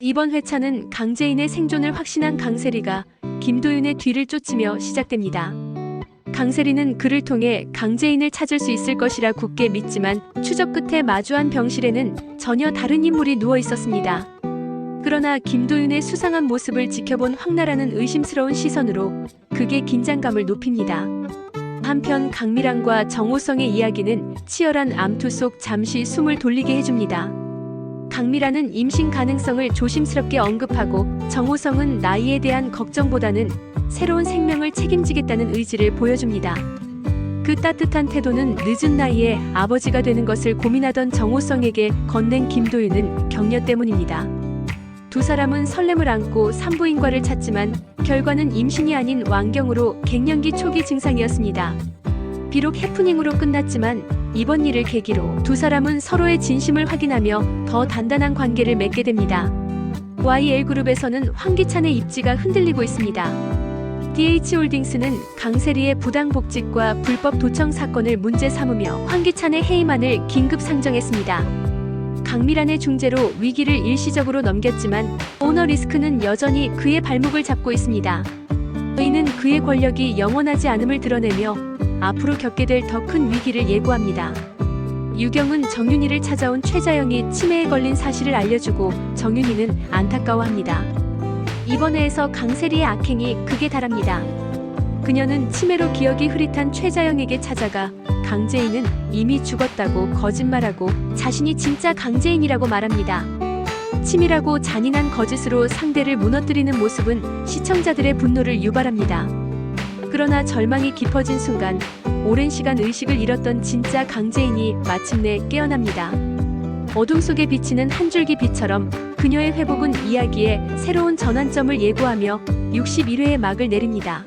이번 회차는 강재인의 생존을 확신한 강세리가 김도윤의 뒤를 쫓으며 시작됩니다. 강세리는 그를 통해 강재인을 찾을 수 있을 것이라 굳게 믿지만 추적 끝에 마주한 병실에는 전혀 다른 인물이 누워 있었습니다. 그러나 김도윤의 수상한 모습을 지켜본 황나라는 의심스러운 시선으로 그게 긴장감을 높입니다. 한편 강미랑과 정호성의 이야기는 치열한 암투 속 잠시 숨을 돌리게 해줍니다. 강미라는 임신 가능성을 조심스럽게 언급하고 정호성은 나이에 대한 걱정보다는 새로운 생명을 책임지겠다는 의지를 보여줍니다. 그 따뜻한 태도는 늦은 나이에 아버지가 되는 것을 고민하던 정호성에게 건넨 김도윤은 격려 때문입니다. 두 사람은 설렘을 안고 산부인과를 찾지만 결과는 임신이 아닌 완경으로 갱년기 초기 증상이었습니다. 비록 해프닝으로 끝났지만 이번 일을 계기로 두 사람은 서로의 진심을 확인하며 더 단단한 관계를 맺게 됩니다. YL그룹에서는 황기찬의 입지가 흔들리고 있습니다. DH홀딩스는 강세리의 부당복직과 불법 도청 사건을 문제 삼으며 황기찬의 해임안을 긴급 상정했습니다. 강미란의 중재로 위기를 일시적으로 넘겼지만 오너 리스크는 여전히 그의 발목을 잡고 있습니다. 의는 그의 권력이 영원하지 않음을 드러내며 앞으로 겪게 될 더 큰 위기를 예고합니다. 유경은 정윤이를 찾아온 최자영이 치매에 걸린 사실을 알려주고 정윤이는 안타까워합니다. 이번 회에서 강세리의 악행이 극에 달합니다. 그녀는 치매로 기억이 흐릿한 최자영에게 찾아가 강재인은 이미 죽었다고 거짓말하고 자신이 진짜 강재인이라고 말합니다. 치밀하고 잔인한 거짓으로 상대를 무너뜨리는 모습은 시청자들의 분노를 유발합니다. 그러나 절망이 깊어진 순간 오랜 시간 의식을 잃었던 진짜 강재인이 마침내 깨어납니다. 어둠 속에 비치는 한 줄기 빛처럼 그녀의 회복은 이야기의 새로운 전환점을 예고하며 61회의 막을 내립니다.